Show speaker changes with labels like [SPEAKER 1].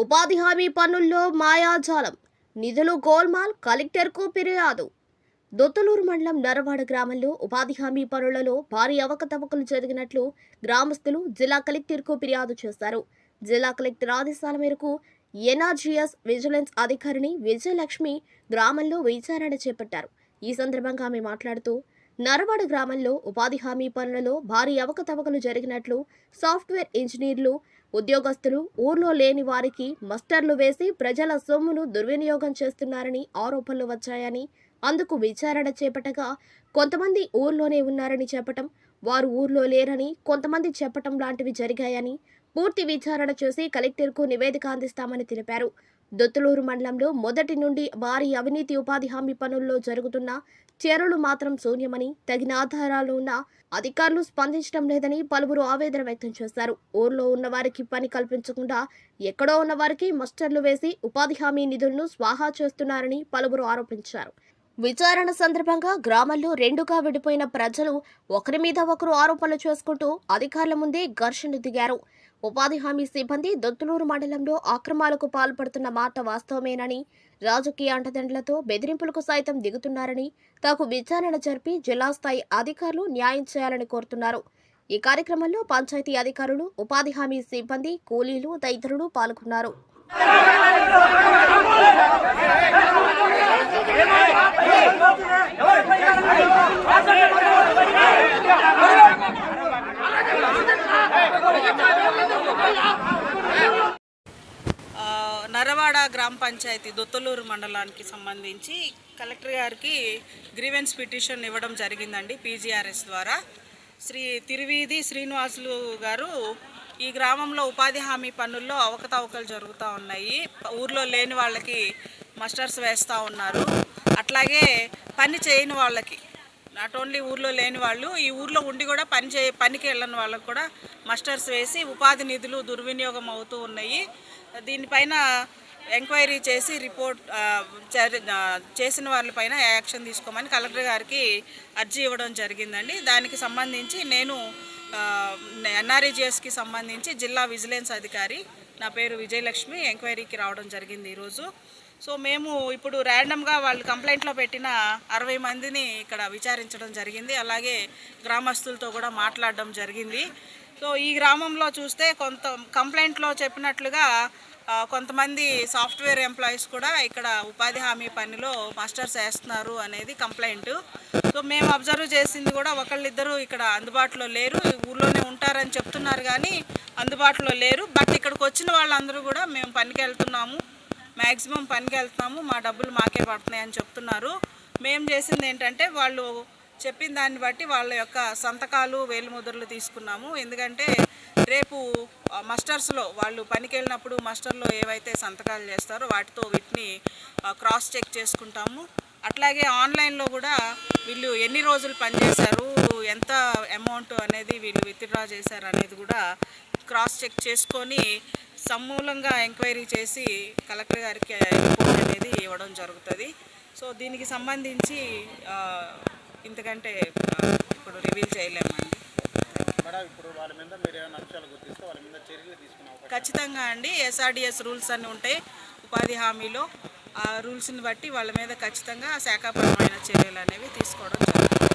[SPEAKER 1] ఉపాధి హామీ పనుల్లో మాయాజాలం. నిధులు గోల్మాల్ కలెక్టర్కు ఫిర్యాదు. దొత్తలూరు మండలం నరవాడ గ్రామంలో ఉపాధి హామీ పనులలో భారీ అవకతవకలు జరిగినట్లు గ్రామస్తులు జిల్లా కలెక్టర్కు ఫిర్యాదు చేశారు. జిల్లా కలెక్టర్ ఆదేశాల మేరకు ఎన్ఆర్జీఎస్ విజిలెన్స్ అధికారిని విజయలక్ష్మి గ్రామంలో విచారణ చేపట్టారు. ఈ సందర్భంగా ఆమె మాట్లాడుతూ నరవాడ గ్రామంలో ఉపాధి హామీ పనులలో భారీ అవకతవకలు జరిగినట్లు సాఫ్ట్వేర్ ఇంజనీర్లు ఉద్యోగస్తులు ఊర్లో లేని వారికి మస్టర్లు వేసి ప్రజల సొమ్మును దుర్వినియోగం చేస్తున్నారని ఆరోపణలు వచ్చాయని అందుకు విచారణ చేపట్టగా కొంతమంది ఊర్లోనే ఉన్నారని చెప్పటం వారు ఊర్లో లేరని కొంతమంది చెప్పటం లాంటివి జరిగాయని పూర్తి విచారణ చేసి కలెక్టర్కు నివేదిక అందిస్తామని తెలిపారు. దొత్తులూరు మండలంలో మొదటి నుండి భారీ అవినీతి ఉపాధి హామీ పనుల్లో జరుగుతున్న చర్యలు మాత్రం శూన్యమని తగిన ఆధారాలు ఉన్న అధికారులు స్పందించడం లేదని పలువురు ఆవేదన వ్యక్తం చేశారు. ఊర్లో ఉన్న వారికి పని కల్పించకుండా ఎక్కడో ఉన్న వారికి మస్టర్లు వేసి ఉపాధి హామీ నిధులను స్వాహా చేస్తున్నారని పలువురు ఆరోపించారు. విచారణ సందర్భంగా గ్రామంలో రెండుగా విడిపోయిన ప్రజలు ఒకరి మీద ఒకరు ఆరోపణలు చేసుకుంటూ అధికారుల ముందే ఘర్షణ దిగారు. ఉపాధి హామీ సిబ్బంది దొత్తులూరు మండలంలో అక్రమాలకు పాల్పడుతున్న మాట వాస్తవమేనని రాజకీయ అంటదండలతో బెదిరింపులకు సైతం దిగుతున్నారని తాకు విచారణ జరిపి జిల్లా స్థాయి అధికారులు న్యాయం చేయాలని కోరుతున్నారు. ఈ కార్యక్రమంలో పంచాయతీ అధికారులు ఉపాధి హామీ సిబ్బంది కూలీలు తదితరులు పాల్గొన్నారు.
[SPEAKER 2] గ్రామ పంచాయతీ దొత్తలూరు మండలానికి సంబంధించి కలెక్టర్ గారికి గ్రీవెన్స్ పిటిషన్ ఇవ్వడం జరిగిందండి పీజీఆర్ఎస్ ద్వారా. శ్రీ తిరువీధి శ్రీనివాసులు గారు ఈ గ్రామంలో ఉపాధి హామీ పనుల్లో అవకతవకలు జరుగుతూ ఉన్నాయి. ఊర్లో లేని వాళ్ళకి మస్టర్స్ వేస్తూ ఉన్నారు. అట్లాగే పని చేయని వాళ్ళకి నాట్ ఓన్లీ ఊర్లో లేని వాళ్ళు ఈ ఊర్లో ఉండి కూడా పని చే పనికి వెళ్ళని వాళ్ళకు కూడా మస్టర్స్ వేసి ఉపాధి నిధులు దుర్వినియోగం అవుతూ ఉన్నాయి. దీనిపైన ఎంక్వైరీ చేసి రిపోర్ట్ ఆ, చరి- ఆ, చేసిన వాళ్ళపైన యాక్షన్ తీసుకోమని కలెక్టర్ గారికి అర్జీ ఇవ్వడం జరిగిందండి. దానికి సంబంధించి నేను ఎన్ఆర్ఈజిఎస్కి సంబంధించి జిల్లా విజిలెన్స్ అధికారి నా పేరు విజయలక్ష్మి ఎంక్వైరీకి రావడం జరిగింది ఈరోజు. సో మేము ఇప్పుడు ర్యాండమ్గా వాళ్ళు కంప్లైంట్లో పెట్టిన అరవై మందిని ఇక్కడ విచారించడం జరిగింది. అలాగే గ్రామస్తులతో కూడా మాట్లాడడం జరిగింది. సో ఈ గ్రామంలో చూస్తే కొంత కంప్లైంట్లో చెప్పినట్లుగా కొంతమంది సాఫ్ట్వేర్ ఎంప్లాయీస్ కూడా ఇక్కడ ఉపాధి హామీ పనిలో మాస్టర్స్ వేస్తున్నారు అనేది కంప్లైంట్. సో మేము అబ్జర్వ్ చేసింది కూడా ఒకళ్ళిద్దరూ ఇక్కడ అందుబాటులో లేరు ఊళ్ళోనే ఊర్లోనే ఉంటారని చెప్తున్నారు కానీ అందుబాటులో లేరు. బట్ ఇక్కడికి వచ్చిన వాళ్ళందరూ కూడా మేము పనికి వెళ్తున్నాము మ్యాక్సిమం పనికి వెళ్తున్నాము మా డబ్బులు మాకే పడుతున్నాయి అని చెప్తున్నారు. మేము చేసింది ఏంటంటే వాళ్ళు చెప్పిన దాన్ని బట్టి వాళ్ళ యొక్క సంతకాలు వేలుముద్రలు తీసుకున్నాము. ఎందుకంటే రేపు మస్టర్స్లో వాళ్ళు పనికి వెళ్ళినప్పుడు మస్టర్లో ఏవైతే సంతకాలు చేస్తారో వాటితో వీటిని క్రాస్ చెక్ చేసుకుంటాము. అట్లాగే ఆన్లైన్లో కూడా వీళ్ళు ఎన్ని రోజులు పనిచేశారు ఎంత అమౌంట్ అనేది వీళ్ళు విత్డ్రా చేశారు అనేది కూడా క్రాస్ చెక్ చేసుకొని సమూలంగా ఎంక్వైరీ చేసి కలెక్టర్ గారికి రిపోర్ట్ అనేది ఇవ్వడం జరుగుతుంది. సో దీనికి సంబంధించి ఇంతకంటే ఇప్పుడు రివీల్ చేయలేమండి
[SPEAKER 3] మేడం ఇప్పుడు వాళ్ళ మీద మీరు ఏమైనా అంశాలు గుర్తిస్తే వాళ్ళ మీద చర్యలు తీసుకునే అవకాశం
[SPEAKER 2] ఖచ్చితంగా అండి ఎస్ఆర్డిఎస్ రూల్స్ అన్నీ ఉంటాయి ఉపాధి హామీలో. ఆ రూల్స్ని బట్టి వాళ్ళ మీద ఖచ్చితంగా శాఖాపరమైన చర్యలు అనేవి తీసుకోవడం జరుగుతుంది.